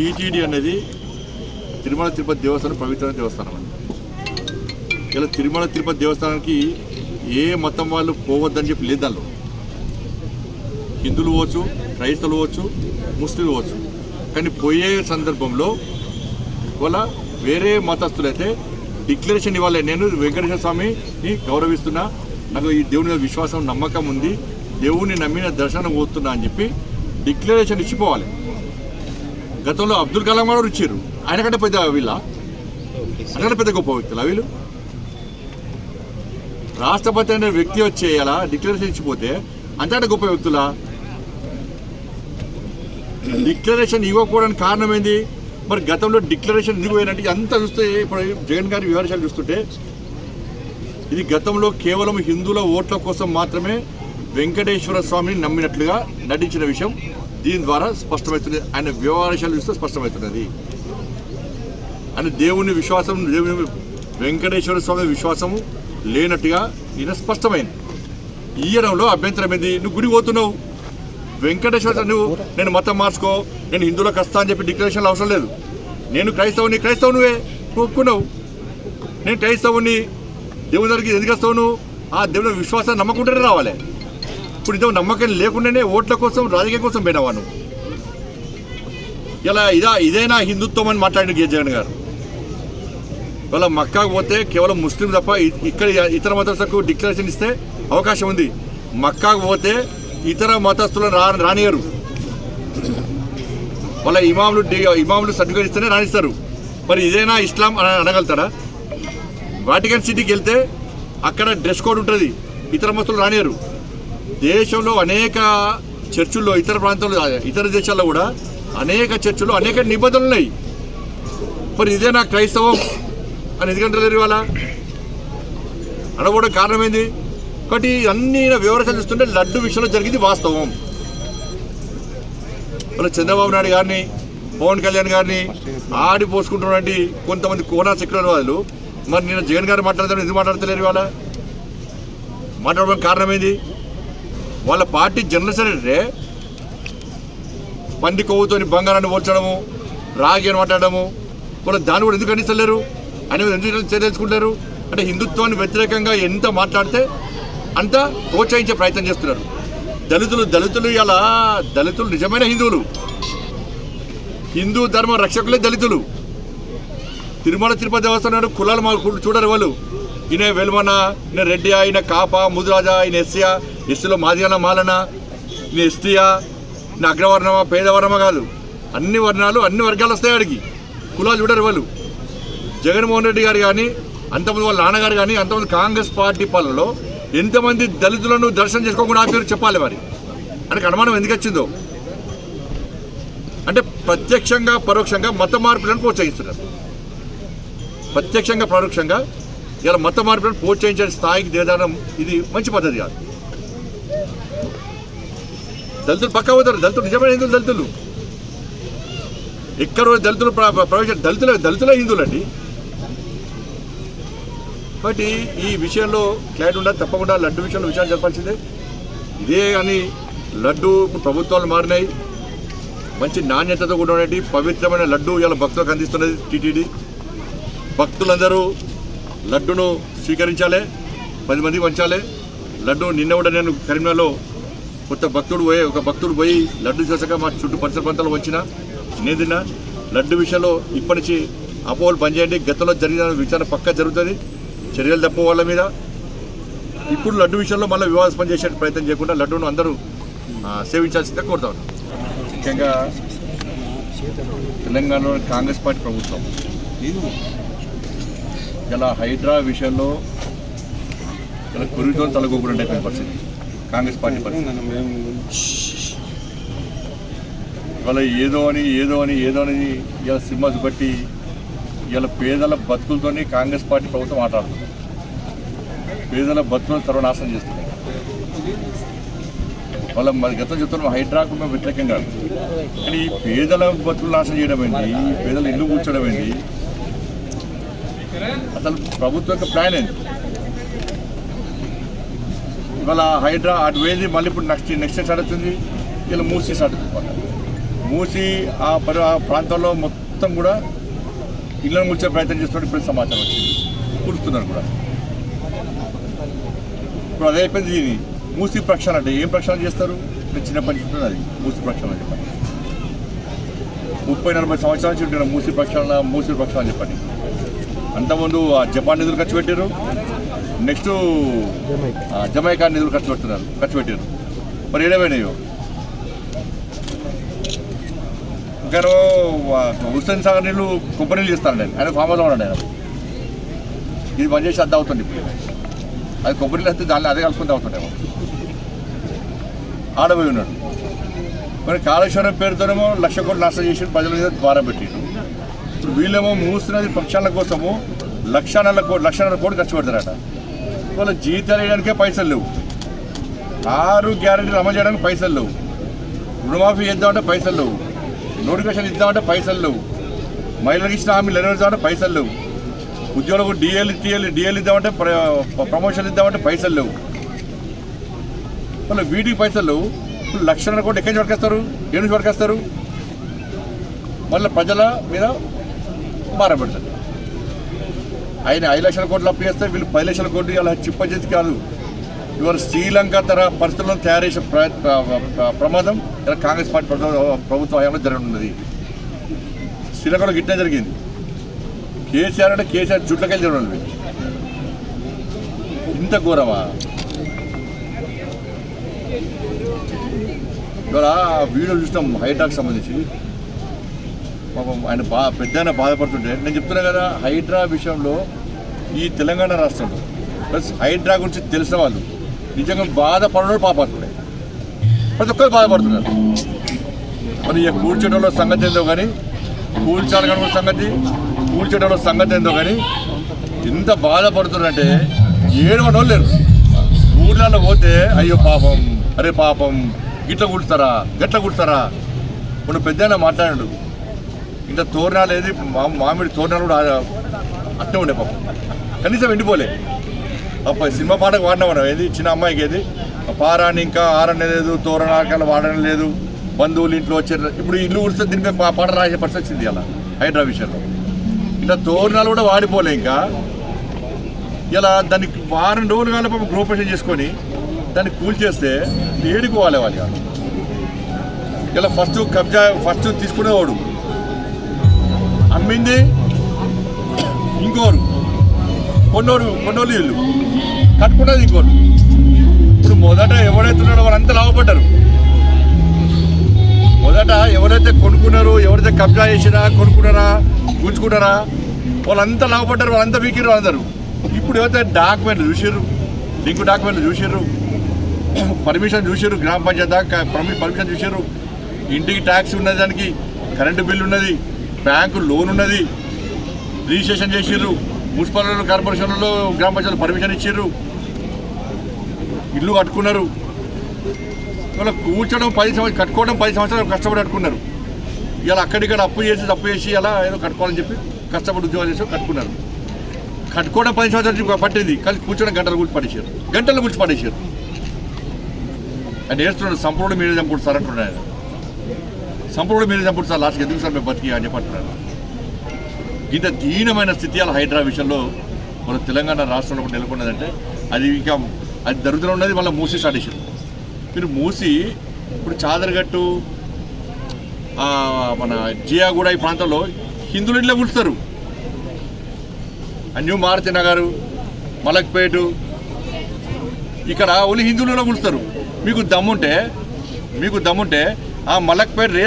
TTD అనేది తిరుమల తిరుపతి దేవస్థానం పవిత్రమైన దేవస్థానం అండి. ఇలా తిరుమల తిరుపతి దేవస్థానానికి ఏ మతం వాళ్ళు పోవద్దని చెప్పి లేదు దానిలో. హిందువులు పోవచ్చు క్రైస్తవులు పోవచ్చు ముస్లింలు పోవచ్చు. కానీ పోయే సందర్భంలో వాళ్ళ వేరే మతస్థులైతే డిక్లరేషన్ ఇవ్వాలి. నేను వెంకటేశ్వర స్వామిని గౌరవిస్తున్నా. నాకు ఈ దేవుని మీద విశ్వాసం నమ్మకం ఉంది. దేవుని నమ్మిన దర్శనం పోతున్నా అని చెప్పి డిక్లరేషన్ ఇచ్చిపోవాలి. గతంలో అబ్దుల్ కలాం గారు ఇచ్చారు. ఆయన కంటే పెద్ద వీళ్ళ. అంతకంటే పెద్ద గొప్ప వ్యక్తులు వీళ్ళు? రాష్ట్రపతి అనే వ్యక్తి వచ్చి అలా డిక్లరేషన్ ఇచ్చిపోతే అంతకంటే గొప్ప వ్యక్తులా? డిక్లరేషన్ ఇవ్వకపోవడానికి కారణం ఏంది? మరి గతంలో డిక్లరేషన్ ఎందుకు పోయినట్టు అంతా చూస్తే ఇప్పుడు జగన్ గారి వివరాలు చూస్తుంటే ఇది గతంలో కేవలం హిందువుల ఓట్ల కోసం మాత్రమే వెంకటేశ్వర స్వామిని నమ్మినట్లుగా నటించిన విషయం. దీని ద్వారా స్పష్టమవుతుంది. ఆయన వ్యవహారాలు చూస్తే స్పష్టమవుతున్నది. ఆయన దేవుని విశ్వాసం దేవుని వెంకటేశ్వర స్వామి విశ్వాసము లేనట్టుగా ఈయన స్పష్టమైంది. ఈయడంలో అభ్యంతరం ఏంది? నువ్వు గుడి పోతున్నావు. వెంకటేశ్వర నువ్వు నేను మతం మార్చుకో నేను హిందువులకు వస్తా అని చెప్పి డిక్లరేషన్లు అవసరం లేదు. నేను క్రైస్తవుని క్రైస్తవు నువ్వే ఒప్పుకున్నావు. నేను క్రైస్తవుని దేవుని దగ్గరికి ఎందుకు వస్తావు నువ్వు? ఆ దేవుని విశ్వాసాన్ని నమ్మకుంటేనే రావాలి. ఇప్పుడు ఇదో నమ్మకం లేకుండానే ఓట్ల కోసం రాజకీయం కోసం పోయినావా ఇలా ఇదా ఇదేనా హిందుత్వం అని మాట్లాడిన గే జగన్ గారు. వాళ్ళ మక్కాకు పోతే కేవలం ముస్లిం తప్ప ఇక్కడ ఇతర మతస్థులకు డిక్లరేషన్ ఇస్తే అవకాశం ఉంది. మక్కాకు పోతే ఇతర మతస్థులను రా రానియరు. వాళ్ళ ఇమాములు ఇమాములు సర్టిఫికేట్ ఇస్తేనే రాణిస్తారు. మరి ఇదేనా ఇస్లాం అని అనగలుగుతారా? వాటికన్ సిటీకి వెళ్తే అక్కడ డ్రెస్ కోడ్ ఉంటుంది. ఇతర మస్తులు రానియరు. దేశంలో అనేక చర్చుల్లో ఇతర ప్రాంతాల్లో ఇతర దేశాల్లో కూడా అనేక చర్చిల్లో అనేక నిబంధనలు ఉన్నాయి. మరి ఇదే నా క్రైస్తవం అని ఎందుకంటే ఇవాళ? అనకూడడం కారణం ఏంది ఒకటి అన్ని వివరాలు చూస్తుంటే లడ్డు విషయంలో జరిగింది వాస్తవం. మన చంద్రబాబు నాయుడు గారిని పవన్ కళ్యాణ్ గారిని ఆడి పోసుకుంటున్నటువంటి కొంతమంది కోనా వాళ్ళు మరి నేను జగన్ గారు మాట్లాడతాను ఎందుకు మాట్లాడతలేరు ఇవాళ? మాట్లాడడం కారణం ఏంది వాళ్ళ పార్టీ జనరల్ సెక్రటరీ పంది కొవ్వుతోని బంగారాన్ని పోల్చడము రాగి అని మాట్లాడము వాళ్ళు దాన్ని కూడా ఎందుకు ఖండిస్తలేరు? అని ఎందుకు చర్యలుకుంటారు అంటే హిందుత్వాన్ని వ్యతిరేకంగా ఎంత మాట్లాడితే అంత ప్రోత్సహించే ప్రయత్నం చేస్తున్నారు. దళితులు దళితులు ఇలా దళితులు నిజమైన హిందువులు. హిందూ ధర్మ రక్షకులే దళితులు. తిరుమల తిరుపతి దేవస్థానం కులాలు మా చూడరు వాళ్ళు. ఈయన వెలుమన ఈయన రెడ్డి ఆయన కాప ముదురాజా ఈయన ఎస్సియా ఎస్సీలో మాదిగన మాలన నీ ఎస్టీయా నీ అగ్రవర్ణమా పేదవర్ణమా కాదు. అన్ని వర్ణాలు అన్ని వర్గాలు వస్తాయి ఆడికి. కులాలు చూడరు వాళ్ళు. జగన్మోహన్ రెడ్డి గారు కానీ అంతమంది వాళ్ళ నాన్నగారు కానీ అంతమంది కాంగ్రెస్ పార్టీ పాలనలో ఎంతమంది దళితులను దర్శనం చేసుకోకుండా ఆపారు చెప్పాలి మరి. మనకు అనుమానం ఎందుకు వచ్చిందో? అంటే ప్రత్యక్షంగా పరోక్షంగా మత మార్పులను ప్రోత్సహిస్తున్నారు. ప్రత్యక్షంగా పరోక్షంగా ఇలా మత మార్పులను ప్రోత్సహించే స్థాయికి దిగదానం ఇది మంచి పద్ధతి కాదు. దళితులు పక్కా పోతారు. దళితులు నిజమైన హిందువులు దళితులు. ఎక్కడో దళితులు ప్ర- ప్ర- ప్రవేశ దళితులే దళితులే హిందువులండి. కాబట్టి ఈ విషయంలో క్లారిటీ ఉండాలి తప్పకుండా లడ్డు విషయంలో విషయాలు చెప్పాల్సిందే ఇదే కానీ లడ్డు ప్రభుత్వాలు మారినాయి. మంచి నాణ్యతతో కూడినటువంటి పవిత్రమైన లడ్డు ఇలా భక్తులకు అందిస్తున్నది టీటీడీ. భక్తులందరూ లడ్డును స్వీకరించాలి. పది మందికి పంచాలి. లడ్డు నిన్న కూడా నేను కరీంనగర్లో కొత్త భక్తుడు పోయి ఒక భక్తుడు పోయి లడ్డు చేసాక మా చుట్టూ పరిసర ప్రాంతాలు వచ్చిన నేను లడ్డు విషయంలో ఇప్పటి నుంచి అపోహలు బంద్ చేయండి. గతంలో జరిగిన విచారణ పక్క జరుగుతుంది. చర్యలు తప్ప వాళ్ళ మీద. ఇప్పుడు లడ్డు విషయంలో మళ్ళీ వివాదాస్పం చేసే ప్రయత్నం చేయకుండా లడ్డూను అందరూ ఆ, సేవించాల్సిందే కోరుతా ముఖ్యంగా తెలంగాణలో కాంగ్రెస్ పార్టీ ప్రభుత్వం. ఇలా హైడ్రా విషయంలో ఇలా కురితో తలగొకుండా అయిపోయిన పరిస్థితి. కాంగ్రెస్ పార్టీ పరిస్థితి. ఇవాళ ఏదో అని ఏదో అని ఏదో అని ఇలా సినిమా చూపెట్టి ఇలా పేదల బతుకులతోని కాంగ్రెస్ పార్టీ ప్రభుత్వం ఆటాడుతుంది పేదల బతుకులను సర్వనాశనం చేస్తుంది. వాళ్ళ మరి గతం చెప్తున్నాం హైడ్రాకు మేము వ్యతిరేకం కాదు. కానీ ఈ పేదల బతుకులు నాశనం చేయడం ఏంటి? ఈ పేదల ఇల్లు కూర్చోడం ఏంటి? అసలు ప్రభుత్వం యొక్క ప్లాన్ ఏంటి? ఇవాళ హైడ్రా అటు వేది మళ్ళీ ఇప్పుడు నెక్స్ట్ నెక్స్ట్ స్టార్ట్ అవుతుంది ఇలా మూసి స్టార్ట్ అవుతుంది మూసి ఆ పరి ఆ ప్రాంతంలో మొత్తం కూడా ఇళ్ళను ముచ్చే ప్రయత్నం చేస్తున్నట్టు ఇప్పుడు సమాచారం వచ్చింది. కూర్చున్నారు కూడా. ఇప్పుడు అదే అయిపోయింది ఇది. మూసి ప్రక్షాళన అంటే ఏం ప్రక్షాళన చేస్తారు? నేను చిన్నప్పటి నుంచి అది. మూసి ప్రక్షాళన చెప్పండి. ముప్పై నలభై సంవత్సరాల నుంచి మూసి ప్రక్షాళన మూసి ప్రక్షాళన చెప్పండి. అంతకుముందు ఆ జపాన్ నిధులు ఖర్చు పెట్టారు నెక్స్ట్ జమైకా. నిధులు ఖర్చు పెడుతున్నారు ఖర్చు పెట్టారు మరి ఏడమైనాయో ఇంకా హుస్సేన్ సాగర్ నీళ్ళు కొబ్బరి నీళ్ళు ఇస్తానండి ఆయన ఆయన ఫామ్ ఉన్నాడు ఆయన. ఇది బంద్ చేసి అద్దె అవుతుంది ఇప్పుడు. అది కొబ్బరి నీళ్ళు వస్తే దాన్ని అదే కలుపుకుంటూ అవుతుండేమో ఆడపోయి ఉన్నాడు. మరి కాళేశ్వరం పేరుతోనేమో లక్ష కోట్లు నష్టం చేసి ప్రజల మీద ద్వారం పెట్టిండు ఇప్పుడు వీళ్ళేమో మూస్తున్నది పక్షాల కోసము లక్షన్నర కోటి లక్షన్నర కోటి ఖర్చు పెడతారట. వాళ్ళ జీతాలు వేయడానికే పైసలు లేవు. ఆరు గ్యారెంటీలు అమలు చేయడానికి పైసలు లేవు. రుణమాఫీ చేద్దామంటే పైసలు లేవు. నోటిఫికేషన్ ఇద్దామంటే పైసలు లేవు. మహిళలకు ఇచ్చిన హామీలు నెరవేర్చామంటే పైసలు లేవు. ఉద్యోగులకు డిఎల్ టీఎల్ డిఎల్ ఇద్దామంటే ప్ర- ప్రమోషన్ ఇద్దామంటే పైసలు లేవు. మళ్ళీ వీటికి పైసలు లేవు. ఇప్పుడు లక్షన్నర కోటి ఎక్కడి నుంచి పట్టుకొస్తారు ఏ నుంచి పట్టుకొస్తారు మళ్ళీ ప్రజల మీద మారబెడతారు ఆయన ఐదు లక్షల కోట్లు అప్పు చేస్తే వీళ్ళు పది లక్షల కోట్లు ఇలా చిప్పచేతి కాదు. ఇవాళ శ్రీలంక తర పరిస్థితులను తయారు చేసే ప్ర ప్రమాదం ఇలా కాంగ్రెస్ పార్టీ ప్రభుత్వ హయాంలో జరగనున్నది. శ్రీలంకలో గిట్టే జరిగింది. కేసీఆర్ అంటే కేసీఆర్ జుట్లకెళ్ళి జరగడం ఇంత ఘోరమా? ఇవాళ వీడియో చూసినాం హైటాక్ సంబంధించి. పాపం ఆయన బా పెద్ద ఆయన బాధపడుతుంటే నేను చెప్తున్నా కదా హైడ్రా విషయంలో ఈ తెలంగాణ రాష్ట్రంలో ప్లస్ హైడ్రా గురించి తెలిసిన వాళ్ళు నిజంగా బాధపడడం పాపాత్ముడే. ప్రతి ఒక్కరు బాధపడుతున్నారు. మరి ఇక కూర్చోటంలో సంగతి ఏందో కానీ కూల్చాలనుకున్న సంగతి కూల్చోటంలో సంగతి ఏందో కానీ ఎంత బాధపడుతున్నారంటే ఏడు వాళ్ళు లేరు. ఊర్లలో పోతే అయ్యో పాపం అరే పాపం గిట్ల కుడతారా గట్ల కుడతారా కొన్ని పెద్ద మాట్లాడాడు ఇంత తోరణాలు ఏది? మా- మామిడి తోరణాలు కూడా అట్టే ఉండే పాపం. కనీసం ఎండిపోలే. అప్ప సినిమా పాటకు వాడినా మనం. ఏది? చిన్న అమ్మాయికి ఏది? పారాన్ని ఇంకా ఆరని లేదు తోరణాకాలు వాడడం లేదు. బంధువులు ఇంట్లో వచ్చారు. ఇప్పుడు ఇల్లు ఉడిస్తే దీనిపై పాట రాసే పరిస్థితి వచ్చింది అలా హైడ్రా విషయంలో. ఇలా తోరణాలు కూడా వాడిపోలే ఇంకా. ఇలా దానికి వారం రోజులు కానీ పాపం గ్రూపేషన్ చేసుకొని దాన్ని కూల్చేస్తే ఏడికి పోవాలి వాళ్ళు ఇలా ఫస్ట్ కబ్జా ఫస్ట్ తీసుకునేవాడు. అమ్మింది. ఇంకోరు. కొన్నోరు కొన్నోళ్ళు వీళ్ళు కట్టుకున్నది ఇంకోరు. ఇప్పుడు మొదట ఎవరైతే ఉన్నాడో వాళ్ళంతా లాభపడ్డారు. మొదట ఎవరైతే కొనుక్కున్నారో ఎవరైతే కబ్జా చేసినా కొనుక్కున్నారా గుంజుకున్నారా వాళ్ళంతా లాభపడ్డారు వాళ్ళంతా వీకిరు అందరు. ఇప్పుడు ఎవరైతే డాక్యుమెంట్లు చూసిర్రు లింక్ డాక్యుమెంట్లు చూసిర్రు పర్మిషన్ చూసారు గ్రామ పంచాయతీ పర్మిషన్ చూసారు ఇంటికి ట్యాక్స్ ఉన్నదానికి కరెంటు బిల్లు ఉన్నది బ్యాంకు లోన్ ఉన్నది. రిజిస్ట్రేషన్ చేసిర్రు. మున్సిపల్ కార్పొరేషన్లలో గ్రామ పంచాయతీ పర్మిషన్ ఇచ్చిర్రు. ఇల్లు కట్టుకున్నారు. ఇవాళ కూర్చోడం పది సంవత్సరాలు కట్టుకోవడం పది సంవత్సరాలు కష్టపడి కట్టుకున్నారు. ఇలా అక్కడిక్కడ అప్పు చేసి తప్పు చేసి ఇలా ఏదో కట్టుకోవాలని చెప్పి కష్టపడి ఉద్యోగాలు చేసి కట్టుకున్నారు. కట్టుకోవడం పది సంవత్సరాలు పట్టింది. కానీ కూర్చోడం గంటలు గురించి పడేసారు గంటలు గురించి పడేసారు ఆయన నేర్చుకున్నాడు సంపూర్ణ మీద చంపుడు సార్ అంటున్నాడు సంపూర్ణ మీరే చంపుడు సార్. లాస్ట్కి ఎందుకు సార్ మేము బతికి అని చెప్పి ఇంత దీనమైన స్థితి అలా హైడ్రా విషయంలో మన తెలంగాణ రాష్ట్రంలో ఒకటి నెలకొన్నదంటే అది ఇంకా అది దరిద్రం ఉన్నది మళ్ళీ మూసి స్టార్టేషన్ మీరు మూసి ఇప్పుడు చాదరగట్టు మన జియాగూడ ఈ ప్రాంతంలో హిందువులు ఇంట్లో పుడుతారు న్యూ మారుతి నగరు మలక్పేటు ఇక్కడ ఓన్లీ హిందువులలో పుడుతారు మీకు దమ్ముంటే మీకు దమ్ముంటే ఆ మలక్పేట